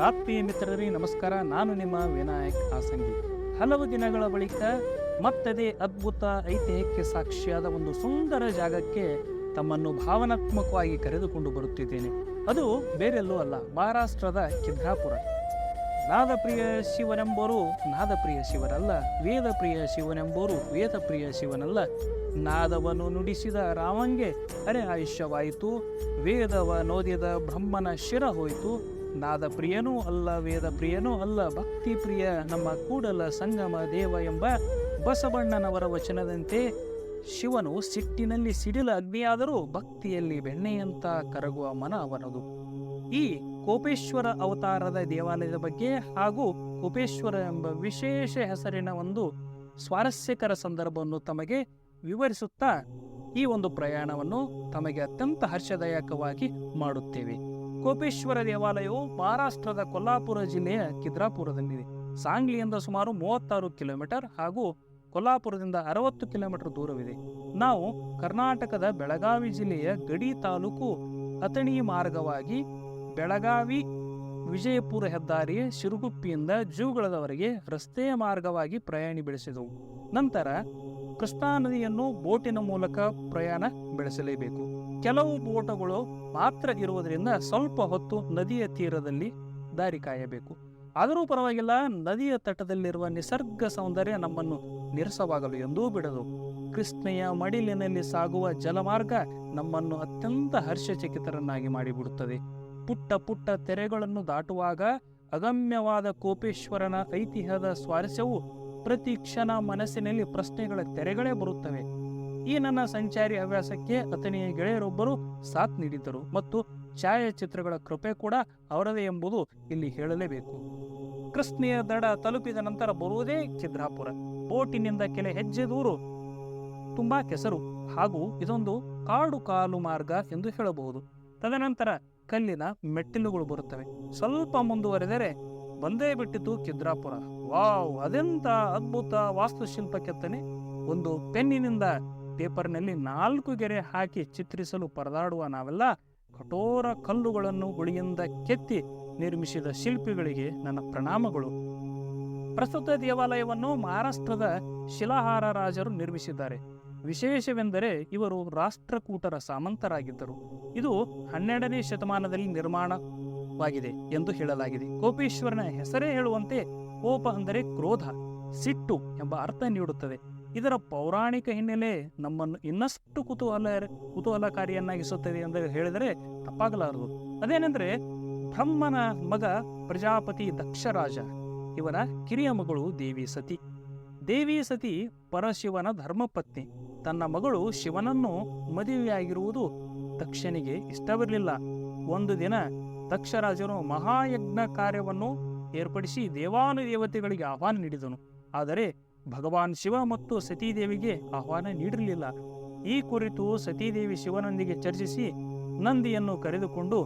ಆತ್ಮೀಯ ಮಿತ್ರರೇ, ನಮಸ್ಕಾರ. ನಾನು ನಿಮ್ಮ ವಿನಾಯಕ್ ಆಸಂಗಿ. ಹಲವು ದಿನಗಳ ಬಳಿಕ ಮತ್ತದೇ ಅದ್ಭುತ ಐತಿಹ್ಯಕ್ಕೆ ಸಾಕ್ಷಿಯಾದ ಒಂದು ಸುಂದರ ಜಾಗಕ್ಕೆ ತಮ್ಮನ್ನು ಭಾವನಾತ್ಮಕವಾಗಿ ಕರೆದುಕೊಂಡು ಬರುತ್ತಿದ್ದೇನೆ. ಅದು ಬೇರೆಲ್ಲೂ ಅಲ್ಲ, ಮಹಾರಾಷ್ಟ್ರದ ಕಿದ್ರಾಪುರ ನಾದಪ್ರಿಯ ಶಿವನೆಂಬೋರು ನಾದಪ್ರಿಯ ಶಿವರಲ್ಲ ವೇದಪ್ರಿಯ ಶಿವನೆಂಬೋರು ವೇದಪ್ರಿಯ ಶಿವನಲ್ಲ. ನಾದವನ್ನು ನುಡಿಸಿದ ರಾಮಂಗೆ ಅರೆ ಆಯುಷ್ಯವಾಯಿತು, ವೇದವ ನೋದಿದ ಬ್ರಹ್ಮನ ಶಿರ ಹೋಯಿತು ನಾದ ಪ್ರಿಯನೂ ಅಲ್ಲ ವೇದ ಪ್ರಿಯನೂ ಅಲ್ಲ ಭಕ್ತಿ ಪ್ರಿಯ ನಮ್ಮ ಕೂಡಲ ಸಂಗಮ ದೇವ ಎಂಬ ಬಸವಣ್ಣನವರ ವಚನದಂತೆ ಶಿವನು ಸಿಟ್ಟಿನಲ್ಲಿ ಸಿಡಿಲ ಅಗ್ನಿಯಾದರೂ ಭಕ್ತಿಯಲ್ಲಿ ಬೆಣ್ಣೆಯಂತ ಕರಗುವ ಮನ ಅವನದು. ಈ ಕೋಪೇಶ್ವರ ಅವತಾರದ ದೇವಾಲಯದ ಬಗ್ಗೆ ಹಾಗೂ ಕೋಪೇಶ್ವರ ಎಂಬ ವಿಶೇಷ ಹೆಸರಿನ ಒಂದು ಸ್ವಾರಸ್ಯಕರ ಸಂದರ್ಭವನ್ನು ತಮಗೆ ವಿವರಿಸುತ್ತಾ ಈ ಒಂದು ಪ್ರಯಾಣವನ್ನು ತಮಗೆ ಅತ್ಯಂತ ಹರ್ಷದಾಯಕವಾಗಿ ಮಾಡುತ್ತೇವೆ. ಕೋಪೇಶ್ವರ ದೇವಾಲಯವು ಮಹಾರಾಷ್ಟ್ರದ ಕೊಲ್ಲಾಪುರ ಜಿಲ್ಲೆಯ ಕಿದ್ರಾಪುರದಲ್ಲಿದೆ. ಸಾಂಗ್ಲಿಯಿಂದ ಸುಮಾರು ಮೂವತ್ತಾರು ಕಿಲೋಮೀಟರ್ ಹಾಗೂ ಕೊಲ್ಲಾಪುರದಿಂದ ಅರವತ್ತು ಕಿಲೋಮೀಟರ್ ದೂರವಿದೆ. ನಾವು ಕರ್ನಾಟಕದ ಬೆಳಗಾವಿ ಜಿಲ್ಲೆಯ ಗಡಿ ತಾಲೂಕು ಅಥಣಿ ಮಾರ್ಗವಾಗಿ ಬೆಳಗಾವಿ, ವಿಜಯಪುರ ಹೆದ್ದಾರಿಯ ಶಿರುಗುಪ್ಪಿಯಿಂದ ಜೂಗಳದವರೆಗೆ ರಸ್ತೆಯ ಮಾರ್ಗವಾಗಿ ಪ್ರಯಾಣಿ ಬೆಳೆಸಿದವು. ನಂತರ ಕೃಷ್ಣಾ ನದಿಯನ್ನು ಬೋಟಿನ ಮೂಲಕ ಪ್ರಯಾಣ ಬೆಳೆಸಲೇಬೇಕು. ಕೆಲವು ಬೋಟುಗಳು ಮಾತ್ರ ಇರುವುದರಿಂದ ಸ್ವಲ್ಪ ಹೊತ್ತು ನದಿಯ ತೀರದಲ್ಲಿ ದಾರಿ ಕಾಯಬೇಕು. ಆದರೂ ಪರವಾಗಿಲ್ಲ, ನದಿಯ ತಟದಲ್ಲಿರುವ ನಿಸರ್ಗ ಸೌಂದರ್ಯ ನಮ್ಮನ್ನು ನಿರಸವಾಗಲು ಎಂದೂ ಬಿಡದು. ಕೃಷ್ಣೆಯ ಮಡಿಲಿನಲ್ಲಿ ಸಾಗುವ ಜಲಮಾರ್ಗ ನಮ್ಮನ್ನು ಅತ್ಯಂತ ಹರ್ಷಚಕಿತರನ್ನಾಗಿ ಮಾಡಿಬಿಡುತ್ತದೆ. ಪುಟ್ಟ ಪುಟ್ಟ ತೆರೆಗಳನ್ನು ದಾಟುವಾಗ ಅಗಮ್ಯವಾದ ಕೋಪೇಶ್ವರನ ಐತಿಹ್ಯದ ಸ್ವಾರಸ್ಯವು ಪ್ರತಿ ಕ್ಷಣ ಮನಸ್ಸಿನಲ್ಲಿ ಪ್ರಶ್ನೆಗಳ ತೆರೆಗಳೇ ಬರುತ್ತವೆ. ಈ ನನ್ನ ಸಂಚಾರಿ ಹವ್ಯಾಸಕ್ಕೆ ಅತನಿಯ ಗೆಳೆಯರೊಬ್ಬರು ಸಾಥ್ ನೀಡಿದ್ದರು ಮತ್ತು ಛಾಯಾಚಿತ್ರಗಳ ಕೃಪೆ ಕೂಡ ಅವರದೇ ಎಂಬುದು ಇಲ್ಲಿ ಹೇಳಲೇಬೇಕು. ಕೃಷ್ಣೆಯ ದಡ ತಲುಪಿದ ನಂತರ ಬರುವುದೇ ಛಿದ್ರಾಪುರ. ಬೋಟಿನಿಂದ ಕೆಲ ಹೆಜ್ಜೆ ದೂರು, ತುಂಬಾ ಕೆಸರು ಹಾಗೂ ಇದೊಂದು ಕಾಡು ಕಾಲು ಮಾರ್ಗ ಎಂದು ಹೇಳಬಹುದು. ತದನಂತರ ಕಲ್ಲಿನ ಮೆಟ್ಟಿಲುಗಳು ಬರುತ್ತವೆ. ಸ್ವಲ್ಪ ಮುಂದುವರೆದರೆ ಬಂದೇ ಬಿಟ್ಟಿತು ಕಿದ್ರಾಪುರ ವಾವ್, ಅದೆಂತ ಅದ್ಭುತ ವಾಸ್ತುಶಿಲ್ಪ ಕೆತ್ತನೆ ಒಂದು ಪೆನ್ನಿನಿಂದ ಪೇಪರ್ನಲ್ಲಿ ನಾಲ್ಕು ಗೆರೆ ಹಾಕಿ ಚಿತ್ರಿಸಲು ಪರದಾಡುವ ನಾವೆಲ್ಲ ಕಠೋರ ಕಲ್ಲುಗಳನ್ನು ಗುಳಿಯಿಂದ ಕೆತ್ತಿ ನಿರ್ಮಿಸಿದ ಶಿಲ್ಪಿಗಳಿಗೆ ನನ್ನ ಪ್ರಣಾಮಗಳು. ಪ್ರಸ್ತುತ ದೇವಾಲಯವನ್ನು ಮಹಾರಾಷ್ಟ್ರದ ಶಿಲಾಹಾರ ರಾಜರು ನಿರ್ಮಿಸಿದ್ದಾರೆ. ವಿಶೇಷವೆಂದರೆ ಇವರು ರಾಷ್ಟ್ರಕೂಟರ ಸಾಮಂತರಾಗಿದ್ದರು. ಇದು ಹನ್ನೆರಡನೇ ಶತಮಾನದಲ್ಲಿ ನಿರ್ಮಾಣವಾಗಿದೆ ಎಂದು ಹೇಳಲಾಗಿದೆ. ಕೋಪೇಶ್ವರನ ಹೆಸರೇ ಹೇಳುವಂತೆ ಕೋಪ ಅಂದರೆ ಕ್ರೋಧ, ಸಿಟ್ಟು ಎಂಬ ಅರ್ಥ ನೀಡುತ್ತದೆ. ಇದರ ಪೌರಾಣಿಕ ಹಿನ್ನೆಲೆ ನಮ್ಮನ್ನು ಇನ್ನಷ್ಟು ಕುತೂಹಲ, ಕುತೂಹಲಕಾರಿಯನ್ನಾಗಿಸುತ್ತದೆ ಎಂದು ಹೇಳಿದರೆ ತಪ್ಪಾಗಲಾರದು. ಅದೇನೆಂದರೆ ಬ್ರಹ್ಮನ ಮಗ ಪ್ರಜಾಪತಿ ದಕ್ಷರಾಜ, ಇವನ ಕಿರಿಯ ಮಗಳು ದೇವಿ ಸತಿ. ದೇವಿ ಸತಿ ಪರಶಿವನ ಧರ್ಮಪತ್ನಿ. ತನ್ನ ಮಗಳು ಶಿವನನ್ನು ಮದುವೆಯಾಗಿರುವುದು ದಕ್ಷನಿಗೆ ಇಷ್ಟವಿರಲಿಲ್ಲ. ಒಂದು ದಿನ ದಕ್ಷರಾಜನು ಮಹಾಯಜ್ಞ ಕಾರ್ಯವನ್ನು ಏರ್ಪಡಿಸಿ ದೇವಾನುದೇವತೆಗಳಿಗೆ ಆಹ್ವಾನ ನೀಡಿದನು. ಆದರೆ ಭಗವಾನ್ ಶಿವ ಮತ್ತು ಸತೀದೇವಿಗೆ ಆಹ್ವಾನ ನೀಡಿರಲಿಲ್ಲ. ಈ ಕುರಿತು ಸತೀದೇವಿ ಶಿವನೊಂದಿಗೆ ಚರ್ಚಿಸಿ ನಂದಿಯನ್ನು ಕರೆದುಕೊಂಡು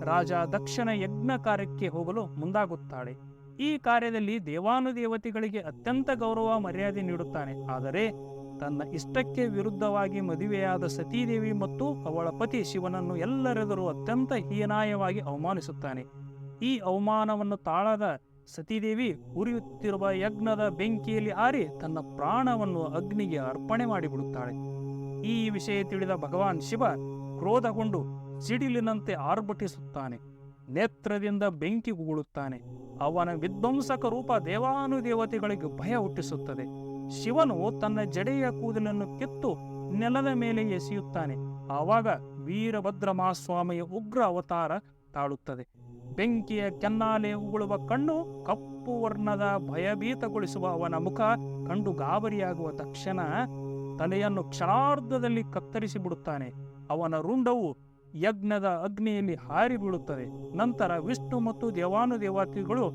ರಾಜ ದಕ್ಷನ ಯಜ್ಞ ಕಾರ್ಯಕ್ಕೆ ಹೋಗಲು ಮುಂದಾಗುತ್ತಾಳೆ. ಈ ಕಾರ್ಯದಲ್ಲಿ ದೇವಾನುದೇವತೆಗಳಿಗೆ ಅತ್ಯಂತ ಗೌರವ, ಮರ್ಯಾದೆ ನೀಡುತ್ತಾನೆ. ಆದರೆ ತನ್ನ ಇಷ್ಟಕ್ಕೆ ವಿರುದ್ಧವಾಗಿ ಮದುವೆಯಾದ ಸತೀದೇವಿ ಮತ್ತು ಅವಳ ಪತಿ ಶಿವನನ್ನು ಎಲ್ಲರೆದುರು ಅತ್ಯಂತ ಹೀನಾಯವಾಗಿ ಅವಮಾನಿಸುತ್ತಾನೆ. ಈ ಅವಮಾನವನ್ನು ತಾಳದ ಸತೀದೇವಿ ಉರಿಯುತ್ತಿರುವ ಯಜ್ಞದ ಬೆಂಕಿಯಲ್ಲಿ ಆರಿ ತನ್ನ ಪ್ರಾಣವನ್ನು ಅಗ್ನಿಗೆ ಅರ್ಪಣೆ ಮಾಡಿಬಿಡುತ್ತಾಳೆ. ಈ ವಿಷಯ ತಿಳಿದ ಭಗವಾನ್ ಶಿವ ಕ್ರೋಧಗೊಂಡು ಸಿಡಿಲಿನಂತೆ ಆರ್ಭಟಿಸುತ್ತಾನೆ. ನೇತ್ರದಿಂದ ಬೆಂಕಿ ಉಗುಳುತ್ತಾನೆ. ಅವನ ವಿಧ್ವಂಸಕ ರೂಪ ದೇವಾನುದೇವತೆಗಳಿಗೆ ಭಯ ಹುಟ್ಟಿಸುತ್ತದೆ. ಶಿವನು ತನ್ನ ಜಡೆಯ ಕೂದಲನ್ನು ಕಿತ್ತು ನೆಲದ ಮೇಲೆ ಎಸೆಯುತ್ತಾನೆ. ಆವಾಗ ವೀರಭದ್ರ ಮಹಾಸ್ವಾಮಿಯ ಉಗ್ರ ಅವತಾರ ತಾಳುತ್ತದೆ. ಬೆಂಕಿಯ ಕೆನ್ನಾಲೆ ಉಗುಳುವ ಕಣ್ಣು ಕಪ್ಪು ವರ್ಣದ ಭಯಭೀತಗೊಳಿಸುವ ಅವನ ಮುಖ ಕಂಡು ಗಾಬರಿಯಾಗುವ ತಕ್ಷಣ ತಲೆಯನ್ನು ಕ್ಷಣಾರ್ಧದಲ್ಲಿ ಕತ್ತರಿಸಿ ಬಿಡುತ್ತಾನೆ. ಅವನ ರುಂಡವು ಯಜ್ಞದ ಅಗ್ನಿಯಲ್ಲಿ ಹಾರಿ ಬೀಳುತ್ತದೆ. ನಂತರ ವಿಷ್ಣು ಮತ್ತು ದೇವಾನುದೇವತೆಗಳು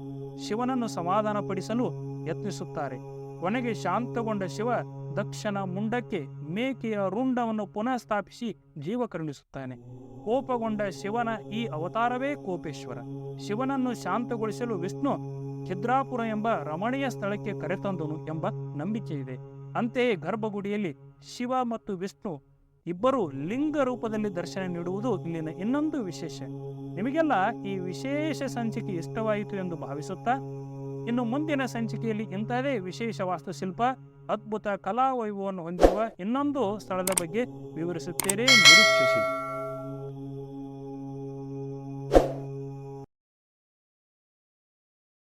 ಶಿವನನ್ನು ಸಮಾಧಾನಪಡಿಸಲು ಯತ್ನಿಸುತ್ತಾರೆ. ಕೊನೆಗೆ ಶಾಂತಗೊಂಡ ಶಿವ ದಕ್ಷನ ಮುಂಡಕ್ಕೆ ಮೇಕೆಯ ರುಂಡವನ್ನು ಪುನಃ ಸ್ಥಾಪಿಸಿ ಜೀವ ಕರುಣಿಸುತ್ತಾನೆ ಕೋಪಗೊಂಡ ಶಿವನ ಈ ಅವತಾರವೇ ಕೋಪೇಶ್ವರ. ಶಿವನನ್ನು ಶಾಂತಗೊಳಿಸಲು ವಿಷ್ಣು ಛಿದ್ರಾಪುರ ಎಂಬ ರಮಣೀಯ ಸ್ಥಳಕ್ಕೆ ಕರೆತಂದನು ಎಂಬ ನಂಬಿಕೆ ಇದೆ ಅಂತೆಯೇ ಗರ್ಭಗುಡಿಯಲ್ಲಿ ಶಿವ ಮತ್ತು ವಿಷ್ಣು ಇಬ್ಬರು ಲಿಂಗ ರೂಪದಲ್ಲಿ ದರ್ಶನ ನೀಡುವುದು ಇಲ್ಲಿನ ಇನ್ನೊಂದು ವಿಶೇಷ. ನಿಮಗೆಲ್ಲ ಈ ವಿಶೇಷ ಸಂಚಿಕೆ ಇಷ್ಟವಾಯಿತು ಎಂದು ಭಾವಿಸುತ್ತಾ? ಇನ್ನು ಮುಂದಿನ ಸಂಚಿಕೆಯಲ್ಲಿ ಇಂಥದೇ ವಿಶೇಷ ವಾಸ್ತುಶಿಲ್ಪ, ಅದ್ಭುತ ಕಲಾ ವೈಭವವನ್ನು ಹೊಂದಿರುವ ಇನ್ನೊಂದು ಸ್ಥಳದ ಬಗ್ಗೆ ವಿವರಿಸುತ್ತೇನೆ ನಿರೀಕ್ಷಿಸಿ.